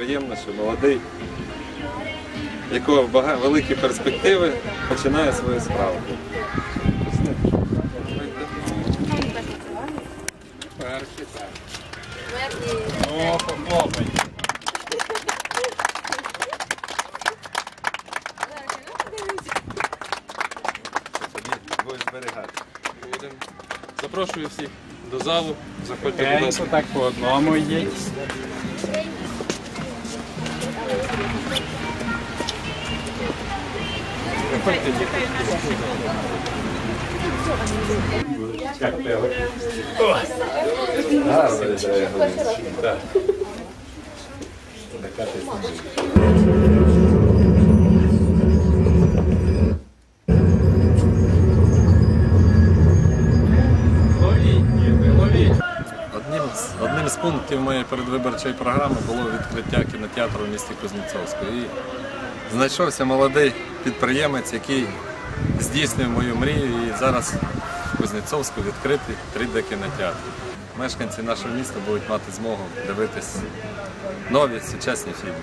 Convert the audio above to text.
приємно, що молодий, якого великі перспективи, починає свою справу. Перший так. О, похлопай. Будеш зберігати. Будемо. Запрошую всіх до залу. Заходьте, будь ласка. так по одному йдіть. Одним з, одним з пунктів моєї передвиборчої програми було відкриття кінотеатру в місті Кузнєцовську. І знайшовся молодий підприємець, який здійснив мою мрію і зараз в Кузнецовську відкритий 3D кінотеатр. Мешканці нашого міста будуть мати змогу дивитись нові сучасні фільми.